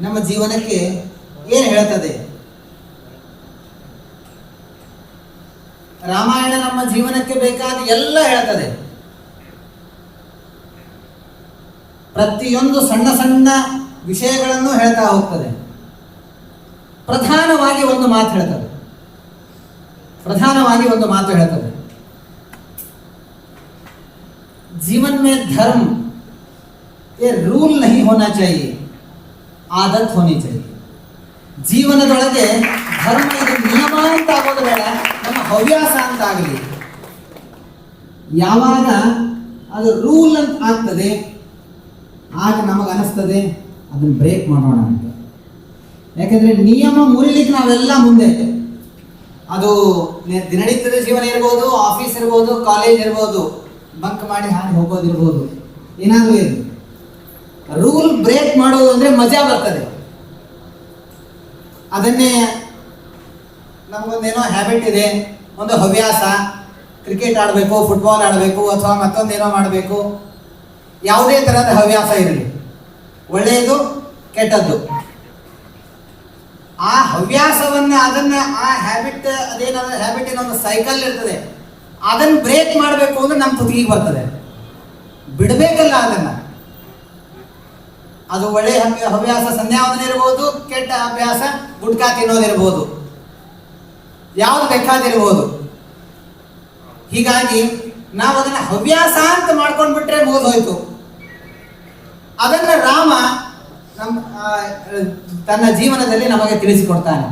ನಮ್ಮ ಜೀವನಕ್ಕೆ ಏನು ಹೇಳ್ತದೆ ರಾಮಾಯಣ ನಮ್ಮ ಜೀವನಕ್ಕೆ ಬೇಕಾದ ಎಲ್ಲ ಹೇಳ್ತದೆ ಪ್ರತಿಯೊಂದು ಸಣ್ಣ ಸಣ್ಣ ವಿಷಯಗಳನ್ನು ಹೇಳ್ತಾ ಹೋಗ್ತದೆ ಪ್ರಧಾನವಾಗಿ ಒಂದು ಮಾತು ಹೇಳ್ತದೆ ಪ್ರಧಾನವಾಗಿ ಒಂದು ಮಾತು ಹೇಳ್ತದೆ जीवन में धर्म ये रूल नहीं होना चाहिए ಆದತ್ ಹೋನಿ चाहिए ಜೀವನದೊಳಗೆ ಧರ್ಮ ಇದು ನಿಯಮ ಅಂತ ಆಗೋದು ಬೇಡ ನಮ್ಮ ಹವ್ಯಾಸ ಅಂತ ಆಗಲಿ ಯಾವಾಗ ಅದು ರೂಲ್ ಅಂತ ಆಗ್ತದೆ ಆಗ ನಮಗೆ ಅನಿಸ್ತದೆ ಅದನ್ನ ಬ್ರೇಕ್ ಮಾಡೋಣ ಅಂತ ಯಾಕಂದ್ರೆ ನಿಯಮ ಮುರಿಲಿಕ್ಕೆ ನಾವೆಲ್ಲ ಮುಂದೆ ಅದು ನೆ- ದಿನನಿತ್ಯದ ಜೀವನ ಇರ್ಬೋದು ಆಫೀಸ್ ಇರ್ಬೋದು ಕಾಲೇಜ್ ಇರ್ಬೋದು ಬಂಕ್ ಮಾಡಿ ಹಾಗೆ ಹೋಗೋದಿರ್ಬೋದು ಏನಾದರೂ ಇರಲಿ ರೂಲ್ ಬ್ರೇಕ್ ಮಾಡೋದು ಅಂದ್ರೆ ಮಜಾ ಬರ್ತದೆ. ಅದನ್ನೇ ನಮಗೊಂದೇನೋ ಹ್ಯಾಬಿಟ್ ಇದೆ, ಒಂದು ಹವ್ಯಾಸ ಕ್ರಿಕೆಟ್ ಆಡಬೇಕು ಫುಟ್ಬಾಲ್ ಆಡಬೇಕು, ಅಥವಾ ಮತ್ತೊಂದೇನೋ ಮಾಡಬೇಕು, ಯಾವುದೇ ಥರದ ಹವ್ಯಾಸ ಇರಲಿ. ಒಳ್ಳೆಯದು, ಕೆಟ್ಟದ್ದು. ಆ ಹವ್ಯಾಸವನ್ನ, ಅದನ್ನ, ಆ ಹ್ಯಾಬಿಟ್ ಅದೇನಾದ್ರೆ ಹ್ಯಾಬಿಟ್ ಏನೋ ಒಂದು ಸೈಕಲ್ ಇರ್ತದೆ. ಅದನ್ನ ಬ್ರೇಕ್ ಮಾಡಬೇಕು ಅಂದ್ರೆ ನಮ್ಮ ತುದಿಗೆ ಬರ್ತದೆ. ಬಿಡಬೇಕಲ್ಲ ಅದನ್ನ. ಅದು ಒಳ್ಳೆಯ ಹವ್ಯ- ಹವ್ಯಾಸ ಸಂಧ್ಯಾವಂದನೆ ಇರಬಹುದು ಕೆಟ್ಟ ಅಭ್ಯಾಸ ಗುಟ್ಕಾ ತಿನ್ನೋದಿರ್ಬೋದು ಯಾವ್ದು ಬೇಕಾದಿರ್ಬೋದು ಹೀಗಾಗಿ ನಾವು ಅದನ್ನ ಹವ್ಯಾಸ ಅಂತ ಮಾಡ್ಕೊಂಡು ಬಿಟ್ರೆ ಮುಗಿದೋಯ್ತು ಅದನ್ನ ರಾಮ ನಮ್ಮ ತನ್ನ ಜೀವನದಲ್ಲಿ ನಮಗೆ ತಿಳಿಸಿಕೊಡ್ತಾನೆ.